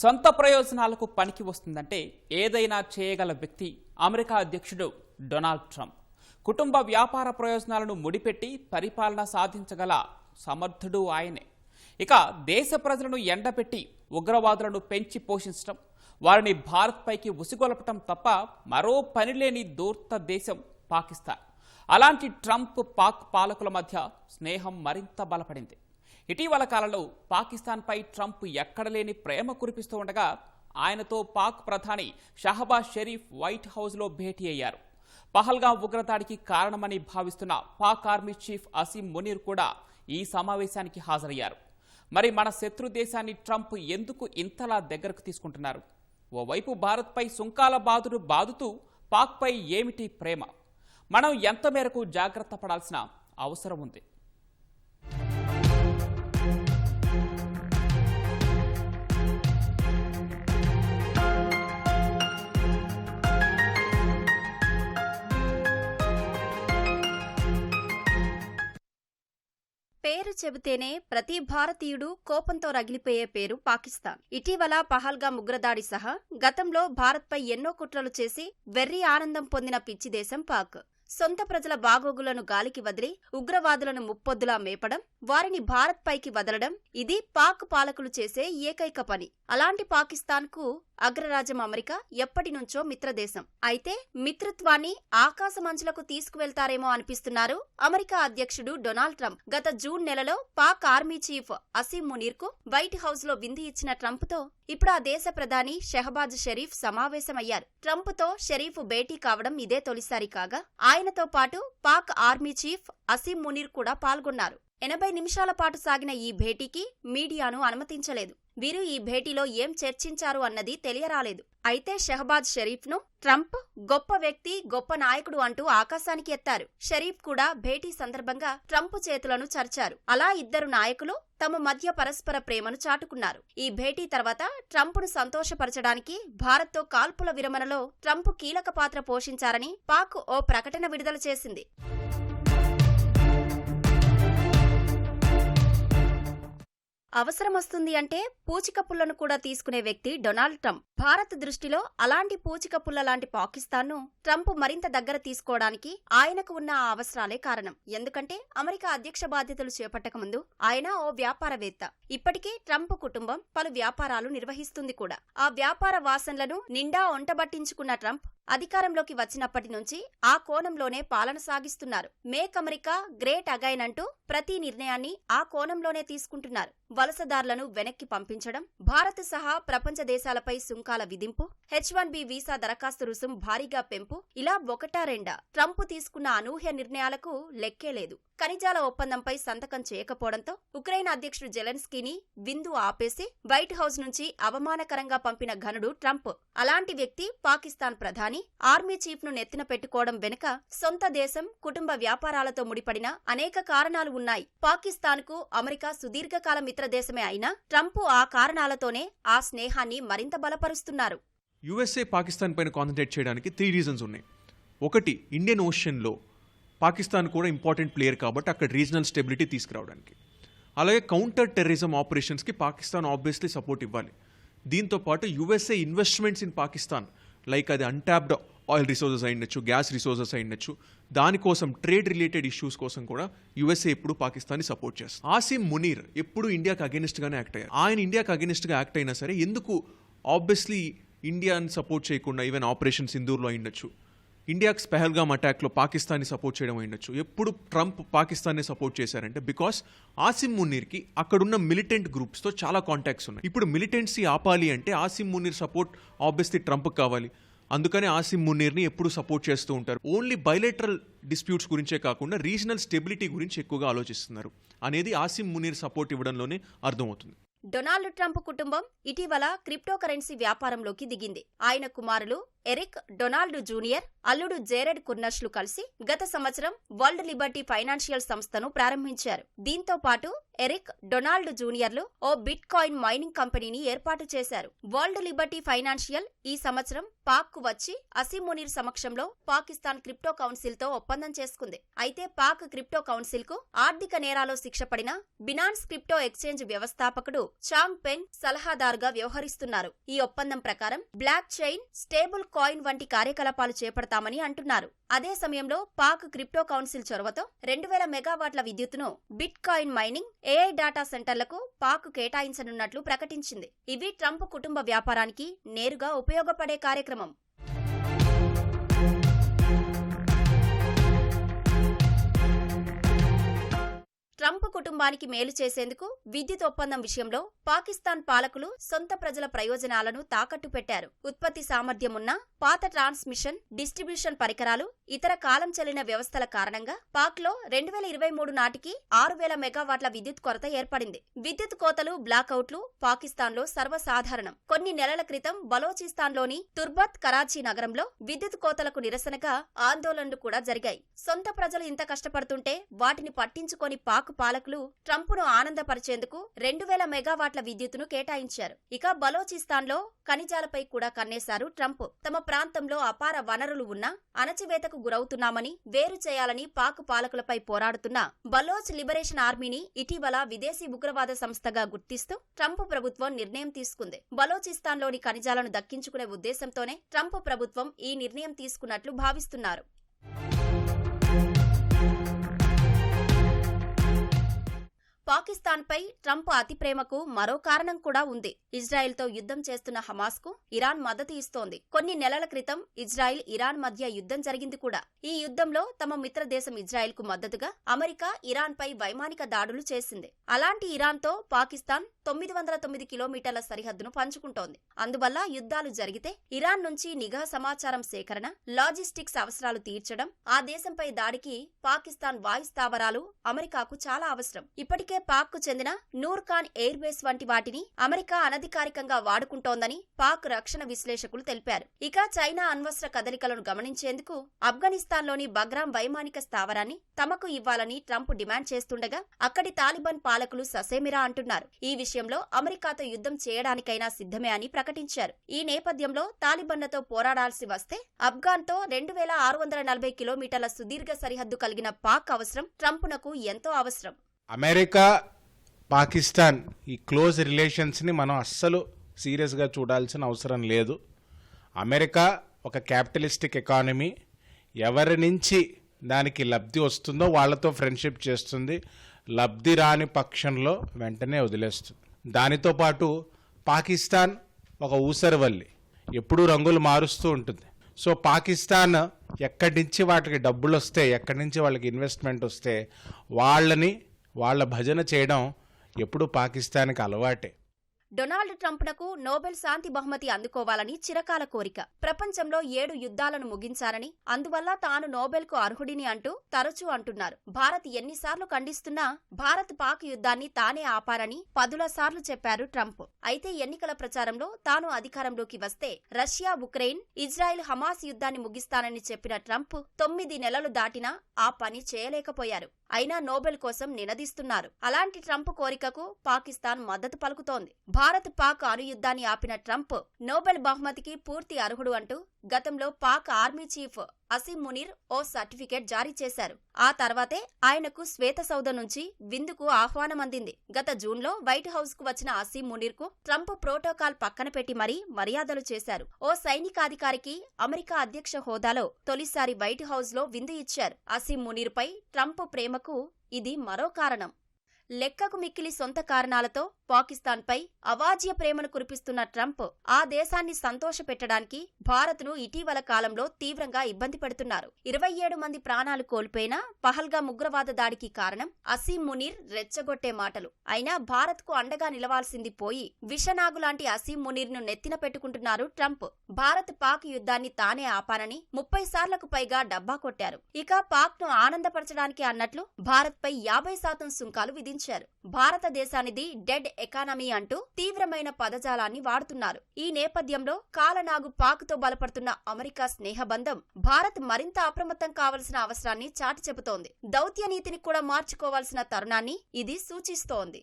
సొంత ప్రయోజనాలకు పనికి వస్తుందంటే ఏదైనా చేయగల వ్యక్తి అమెరికా అధ్యక్షుడు డొనాల్డ్ ట్రంప్. కుటుంబ వ్యాపార ప్రయోజనాలను ముడిపెట్టి పరిపాలన సాధించగల సమర్థుడు ఆయనే. ఇక దేశ ప్రజలను ఎండపెట్టి ఉగ్రవాదులను పెంచి పోషించడం వారిని భారత్పైకి ఉసిగొలపటం తప్ప మరో పనిలేని దూర్త దేశం పాకిస్తాన్. అలాంటి ట్రంప్ పాక్ పాలకుల మధ్య స్నేహం మరింత బలపడింది. ఇటీవల కాలంలో పాకిస్తాన్పై ట్రంప్ ఎక్కడలేని ప్రేమ కురిపిస్తూ ఉండగా ఆయనతో పాక్ ప్రధాని షహబాజ్ షరీఫ్ వైట్ హౌస్లో భేటీ అయ్యారు. పహల్గా ఉగ్రదాడికి కారణమని భావిస్తున్న పాక్ ఆర్మీ చీఫ్ అసీం మునీర్ కూడా ఈ సమావేశానికి హాజరయ్యారు. మరి మన శత్రు దేశాన్ని ట్రంప్ ఎందుకు ఇంతలా దగ్గరకు తీసుకుంటున్నారు? ఓవైపు భారత్పై సుంకాల బాధుడు బాదుతూ పాక్పై ఏమిటి ప్రేమ? మనం ఎంత మేరకు జాగ్రత్త పడాల్సిన అవసరం ఉంది? పేరు చెబితేనే ప్రతి భారతీయుడు కోపంతో రగిలిపోయే పేరు పాకిస్తాన్. ఇటీవల పహల్గా ఉగ్రదాడి సహా గతంలో భారత్పై ఎన్నో కుట్రలు చేసి వెర్రి ఆనందం పొందిన పిచ్చి దేశం పాక్. సొంత ప్రజల బాగోగులను గాలికి వదిలి ఉగ్రవాదులను ముప్పొద్దులా మేపడం వారిని భారత్ పైకి వదలడం ఇది పాక్ పాలకులు చేసే ఏకైక పని. అలాంటి పాకిస్తాన్కు అగ్రరాజ్యం అమెరికా ఎప్పటి నుంచో మిత్రదేశం. అయితే మిత్రత్వాన్ని ఆకాశమంచులకు తీసుకువెళ్తారేమో అనిపిస్తున్నారు అమెరికా అధ్యక్షుడు డొనాల్డ్ ట్రంప్. గత జూన్ నెలలో పాక్ ఆర్మీ చీఫ్ అసీం మునీర్కు వైట్ హౌస్లో విందు ఇచ్చిన ట్రంప్తో ఇప్పుడు ఆ దేశ ప్రధాని షెహబాజ్ షరీఫ్ సమావేశమయ్యారు. ట్రంప్తో షరీఫ్ భేటీ కావడం ఇదే తొలిసారి కాగా ఆయనతో పాటు పాక్ ఆర్మీ చీఫ్ అసీం మునీర్ కూడా పాల్గొన్నారు. ఎనభై నిమిషాల పాటు సాగిన ఈ భేటీకి మీడియాను అనుమతించలేదు. వీరు ఈ భేటీలో ఏం చర్చించారు అన్నది తెలియరాలేదు. అయితే షహబాజ్ షరీఫ్ను ట్రంప్ గొప్ప వ్యక్తి గొప్ప నాయకుడు అంటూ ఆకాశానికి ఎత్తారు. షరీఫ్ కూడా భేటీ సందర్భంగా ట్రంప్ చేతులను చర్చారు. అలా ఇద్దరు నాయకులు తమ మధ్య పరస్పర ప్రేమను చాటుకున్నారు. ఈ భేటీ తర్వాత ట్రంప్ను సంతోషపరచడానికి భారత్తో కాల్పుల విరమణలో ట్రంప్ కీలక పాత్ర పోషించారని పాక్ ఓ ప్రకటన విడుదల చేసింది. అవసరమొస్తుంది అంటే పూచిక పుల్లను కూడా తీసుకునే వ్యక్తి డొనాల్డ్ ట్రంప్. భారత్ దృష్టిలో అలాంటి పూచిక పుల్ల లాంటి పాకిస్తాన్ను ట్రంప్ మరింత దగ్గర తీసుకోవడానికి ఆయనకు ఉన్న ఆ అవసరాలే కారణం. ఎందుకంటే అమెరికా అధ్యక్ష బాధ్యతలు చేపట్టక ముందు ఆయన ఓ వ్యాపారవేత్త. ఇప్పటికే ట్రంప్ కుటుంబం పలు వ్యాపారాలు నిర్వహిస్తుంది కూడా. ఆ వ్యాపార వాసనలను నిండా ఒంటబట్టించుకున్న ట్రంప్ అధికారంలోకి వచ్చినప్పటి నుంచి ఆ కోణంలోనే పాలన సాగిస్తున్నారు. మేక్ అమెరికా గ్రేట్ అగైన్ అంటూ ప్రతి నిర్ణయాన్ని ఆ కోణంలోనే తీసుకుంటున్నారు. వలసదారులను వెనక్కి పంపించడం భారత్ సహా ప్రపంచ దేశాలపై సుంకాల విధింపు హెచ్ వన్ బి వీసా దరఖాస్తు రుసుం భారీగా పెంపు ఇలా ఒకటా రెండా? ట్రంప్ తీసుకున్న అనూహ్య నిర్ణయాలకు లెక్కే లేదు. ఖనిజాల ఒప్పందంపై సంతకం చేయకపోవడంతో ఉక్రెయిన్ అధ్యక్షుడు జెలెన్స్కీని విందు ఆపేసి వైట్ హౌస్ నుంచి అవమానకరంగా పంపిన ఘనుడు ట్రంప్. అలాంటి వ్యక్తి పాకిస్తాన్ ప్రధాని. ఆర్మీ చీఫ్ను నెత్తిన పెట్టుకోవడం వెనుక సొంత దేశం కుటుంబ వ్యాపారాలతో ముడిపడిన అనేక కారణాలు ఉన్నాయి. పాకిస్తాన్కు అమెరికా సుదీర్ఘకాల మిత్రదేశమే అయినా ట్రంప్ ఆ కారణాలతోనే ఆ స్నేహాన్ని మరింత బలపరుస్తున్నారు. యుఎస్ఏ పాకిస్తాన్ పైన కాన్సన్ట్రేట్ చేయడానికి త్రీ రీజన్స్ ఉన్నాయి. ఒకటి ఇండియన్ ఓషన్లో పాకిస్తాన్ కూడా ఇంపార్టెంట్ ప్లేయర్ కాబట్టి అక్కడ రీజనల్ స్టెబిలిటీ తీసుకురావడానికి. అలాగే కౌంటర్ టెర్రరిజం ఆపరేషన్స్కి పాకిస్తాన్ ఆబ్వియస్లీ సపోర్ట్ ఇవ్వాలి. దీంతో పాటు USA investments in Pakistan like అది అంటాప్డ్ ఆయిల్ రిసోర్సెస్ అయిండొచ్చు గ్యాస్ రిసోర్సెస్ అయిండొచ్చు దానికోసం ట్రేడ్ రిలేటెడ్ ఇష్యూస్ కోసం కూడా యుఎస్ఏ ఎప్పుడు పాకిస్తాన్ని సపోర్ట్ చేస్తుంది. ఆసిమ్ మునీర్ ఎప్పుడు ఇండియాకి అగేనిస్ట్గానే యాక్ట్ అయ్యారు. ఆయన ఇండియాకి అగేనిస్ట్గా యాక్ట్ అయినా సరే ఎందుకు? ఆబ్వియస్లీ ఇండియాని సపోర్ట్ చేయకుండా ఈవెన్ ఆపరేషన్ సింధూర్లో అయిండొచ్చు ఇండియాకి స్పెహల్గామ్ అటాక్లో పాకిస్తాన్ని సపోర్ట్ చేయడం అయిండొచ్చు ఎప్పుడు ట్రంప్ పాకిస్తాన్ని సపోర్ట్ చేశారంటే బికాస్ ఆసిమ్ మునీర్కి అక్కడున్న మిలిటెంట్ గ్రూప్స్తో చాలా కాంటాక్ట్స్ ఉన్నాయి. ఇప్పుడు మిలిటెంట్సీ ఆపాలి అంటే ఆసిమ్ మునీర్ సపోర్ట్ ఆబ్వియస్లీ ట్రంప్కి కావాలి. అందుకనే ఆసిమ్ మునీర్ని ఎప్పుడు సపోర్ట్ చేస్తూ ఉంటారు. ఓన్లీ బైలేటరల్ డిస్ప్యూట్స్ గురించే కాకుండా రీజనల్ స్టెబిలిటీ గురించి ఎక్కువగా ఆలోచిస్తున్నారు. అనేది ఆసిమ్ మునీర్ సపోర్ట్ ఇవ్వడంలోనే అర్థమవుతుంది. డొనాల్డ్ ట్రంప్ కుటుంబం ఇటీవల క్రిప్టో కరెన్సీ వ్యాపారంలోకి దిగింది. ఆయన కుమారులు ఎరిక్ డొనాల్డ్ జూనియర్ అల్లుడు జేరెడ్ కుర్నష్లు కలిసి గత సంవత్సరం వరల్డ్ లిబర్టీ ఫైనాన్షియల్ సంస్థను ప్రారంభించారు. దీంతో పాటు ఎరిక్ డొనాల్డ్ జూనియర్లు ఓ బిట్ కాయిన్ మైనింగ్ కంపెనీని ఏర్పాటు చేశారు. వరల్డ్ లిబర్టీ ఫైనాన్షియల్ ఈ సంవత్సరం పాక్కు వచ్చి అసీం మునీర్ సమక్షంలో పాకిస్తాన్ క్రిప్టో కౌన్సిల్తో ఒప్పందం చేసుకుంది. అయితే పాక్ క్రిప్టో కౌన్సిల్కు ఆర్థిక నేరాలో శిక్షపడిన బినాన్స్ క్రిప్టో ఎక్స్చేంజ్ వ్యవస్థాపకుడు చాంగ్ పెంగ్ సలహాదారుగా వ్యవహరిస్తున్నారు. ఈ ఒప్పందం ప్రకారం బ్లాక్ చైన్ స్టేబుల్ కాయిన్ వంటి కార్యకలాపాలు చేపడతామని అంటున్నారు. అదే సమయంలో పాక్ క్రిప్టో కౌన్సిల్ చొరవతో రెండు వేల మెగావాట్ల విద్యుత్తును bitcoin mining AI data సెంటర్లకు పాక్ కేటాయించనున్నట్లు ప్రకటించింది. ఇవి ట్రంప్ కుటుంబ వ్యాపారానికి నేరుగా ఉపయోగపడే కార్యక్రమం. ట్రంప్ కుటుంబానికి మేలు చేసేందుకు విద్యుత్ ఒప్పందం విషయంలో పాకిస్తాన్ పాలకులు సొంత ప్రజల ప్రయోజనాలను తాకట్టు పెట్టారు. ఉత్పత్తి సామర్థ్యం ఉన్న పాత ట్రాన్స్మిషన్ డిస్ట్రిబ్యూషన్ పరికరాలు ఇతర కాలం చెల్లిన వ్యవస్థల కారణంగా పాక్లో రెండు వేల ఇరవై మూడు నాటికి ఆరు వేల మెగావాట్ల విద్యుత్ కొరత ఏర్పడింది. విద్యుత్ కోతలు బ్లాకౌట్లు పాకిస్తాన్లో సర్వసాధారణం. కొన్ని నెలల క్రితం బలోచిస్తాన్లోని తుర్బత్ కరాచీ నగరంలో విద్యుత్ కోతలకు నిరసనగా ఆందోళనలు కూడా జరిగాయి. సొంత ప్రజలు ఇంత కష్టపడుతుంటే వాటిని పట్టించుకొని పాక్ పాలకులు ట్రంప్ను ఆనందపరిచేందుకు రెండు వేల మెగావాట్ల విద్యుత్తును కేటాయించారు. ఇక బలోచిస్తాన్లో ఖనిజాలపై కూడా కన్నేశారు ట్రంప్. తమ ప్రాంతంలో అపార వనరులు ఉన్నా అణచివేతకు గురవుతున్నామని వేరు చేయాలని పాక్ పాలకులపై పోరాడుతున్న బలోచ్ లిబరేషన్ ఆర్మీని ఇటీవల విదేశీ ఉగ్రవాద సంస్థగా గుర్తిస్తూ ట్రంప్ ప్రభుత్వం నిర్ణయం తీసుకుంది. బలోచిస్తాన్లోని ఖనిజాలను దక్కించుకునే ఉద్దేశంతోనే ట్రంప్ ప్రభుత్వం ఈ నిర్ణయం తీసుకున్నట్లు భావిస్తున్నారు. పాకిస్తాన్పై ట్రంప్ అతి ప్రేమకు మరో కారణం కూడా ఉంది. ఇజ్రాయెల్తో యుద్ధం చేస్తున్న హమాస్కు ఇరాన్ మద్దతు ఇస్తోంది. కొన్ని నెలల క్రితం ఇజ్రాయెల్ ఇరాన్ మధ్య యుద్ధం జరిగింది కూడా. ఈ యుద్ధంలో తమ మిత్ర దేశం కు మద్దతుగా అమెరికా ఇరాన్ పై వైమానిక దాడులు చేసింది. అలాంటి ఇరాన్తో పాకిస్తాన్ తొమ్మిది వందల తొమ్మిది కిలోమీటర్ల సరిహద్దును పంచుకుంటోంది. అందువల్ల యుద్ధాలు జరిగితే ఇరాన్ నుంచి నిఘా సమాచారం సేకరణ లాజిస్టిక్స్ అవసరాలు తీర్చడం ఆ దేశంపై దాడికి పాకిస్తాన్ వాయు స్థావరాలు అమెరికాకు చాలా అవసరం. ఇప్పటికే పాక్కు చెందిన నూర్ఖాన్ ఎయిర్బేస్ ఎయిర్ బేస్ వంటి వాటిని అమెరికా అనధికారికంగా వాడుకుంటోందని పాక్ రక్షణ విశ్లేషకులు తెలిపారు. ఇక చైనా అణ్వస్త్ర కదలికలను గమనించేందుకు ఆఫ్ఘనిస్తాన్లోని బగ్రామ్ వైమానిక స్థావరాన్ని తమకు ఇవ్వాలని ట్రంప్ డిమాండ్ చేస్తుండగా అక్కడి తాలిబాన్ పాలకులు ససేమిరా అంటున్నారు. ఈ విషయంలో అమెరికాతో యుద్ధం చేయడానికైనా సిద్ధమే అని ప్రకటించారు. ఈ నేపథ్యంలో తాలిబన్లతో పోరాడాల్సి వస్తే ఆఫ్ఘాన్తో రెండు వేల ఆరు వందల నలభై కిలోమీటర్ల సుదీర్ఘ సరిహద్దు కలిగిన పాక్ అవసరం ట్రంప్నకు ఎంతో అవసరం. అమెరికా పాకిస్తాన్ ఈ క్లోజ్ రిలేషన్స్ని మనం అస్సలు సీరియస్గా చూడాల్సిన అవసరం లేదు. అమెరికా ఒక క్యాపిటలిస్టిక్ ఎకానమీ. ఎవరి నుంచి దానికి లబ్ధి వస్తుందో వాళ్ళతో ఫ్రెండ్షిప్ చేస్తుంది. లబ్ధి రాని పక్షంలో వెంటనే వదిలేస్తుంది. దానితో పాటు పాకిస్తాన్ ఒక ఊసరవల్లి. ఎప్పుడూ రంగులు మారుస్తూ ఉంటుంది. సో పాకిస్తాన్ ఎక్కడి నుంచి వాటికి డబ్బులు వస్తే ఎక్కడి నుంచి వాళ్ళకి ఇన్వెస్ట్మెంట్ వస్తే వాళ్ళని వాళ్ళ భజన చేయడం ఎప్పుడు పాకిస్తాన్కి అలవాటే. డొనాల్డ్ ట్రంప్నకు నోబెల్ శాంతి బహుమతి అందుకోవాలని చిరకాల కోరిక. ప్రపంచంలో ఏడు యుద్ధాలను ముగించారని అందువల్ల తాను నోబెల్కు అర్హుడిని అంటూ తరచూ అంటున్నారు. భారత్ ఎన్నిసార్లు ఖండిస్తున్నా భారత్ పాక్ యుద్ధాన్ని తానే ఆపారని పదుల సార్లు చెప్పారు ట్రంప్. అయితే ఎన్నికల ప్రచారంలో తాను అధికారంలోకి వస్తే రష్యా ఉక్రెయిన్ ఇజ్రాయెల్ హమాస్ యుద్ధాన్ని ముగిస్తానని చెప్పిన ట్రంప్ తొమ్మిది నెలలు దాటినా ఆ పని చేయలేకపోయారు. అయినా నోబెల్ కోసం నినదిస్తున్నారు. అలాంటి ట్రంప్ కోరికకు పాకిస్తాన్ మద్దతు పలుకుతోంది. భారత్ పాక్ అణుయుద్ధాన్ని ఆపిన ట్రంప్ నోబెల్ బహుమతికి పూర్తి అర్హుడు అంటూ గతంలో పాక్ ఆర్మీ చీఫ్ అసీం మునీర్ ఓ సర్టిఫికేట్ జారీ చేశారు. ఆ తర్వాతే ఆయనకు శ్వేత సౌధ నుంచి విందుకు ఆహ్వానం అందింది. గత జూన్లో వైట్ హౌస్కు వచ్చిన అసీం మునీర్కు ట్రంప్ ప్రోటోకాల్ పక్కన పెట్టి మరీ మర్యాదలు చేశారు. ఓ సైనికాధికారికి అమెరికా అధ్యక్ష హోదాలో తొలిసారి వైట్ హౌస్లో విందు ఇచ్చారు. అసీం మునీర్ పై ట్రంప్ ప్రేమకు ఇది మరో కారణం. లెక్కకు మిక్కిలి సొంత కారణాలతో పాకిస్తాన్పై అవాజ్య ప్రేమను కురిపిస్తున్న ట్రంప్ ఆ దేశాన్ని సంతోషపెట్టడానికి భారత్ను ఇటీవల కాలంలో తీవ్రంగా ఇబ్బంది పెడుతున్నారు. ఇరవై ఏడు మంది ప్రాణాలు కోల్పోయిన పహల్గా ఉగ్రవాద దాడికి కారణం అసీం మునీర్ రెచ్చగొట్టే మాటలు. అయినా భారత్కు అండగా నిలవాల్సింది పోయి విషనాగు లాంటి అసీం మునీర్ను నెత్తిన పెట్టుకుంటున్నారు ట్రంప్. భారత్ పాక్ యుద్ధాన్ని తానే ఆపానని ముప్పై సార్లకు పైగా డబ్బా కొట్టారు. ఇక పాక్ను ఆనందపరచడానికి అన్నట్లు భారత్పై యాభై శాతం సుంకాలు విధించారు. వ్యాఖ్యానించారు భారతదేశానిది డెడ్ ఎకానమీ అంటూ తీవ్రమైన పదజాలాన్ని వాడుతున్నారు. ఈ నేపథ్యంలో కాలనాగు పాక్తో బలపడుతున్న అమెరికా స్నేహబంధం భారత్ మరింత అప్రమత్తం కావలసిన అవసరాన్ని చాటి చెబుతోంది దౌత్య నీతిని కూడా మార్చుకోవాల్సిన తరుణాన్ని ఇది సూచిస్తోంది.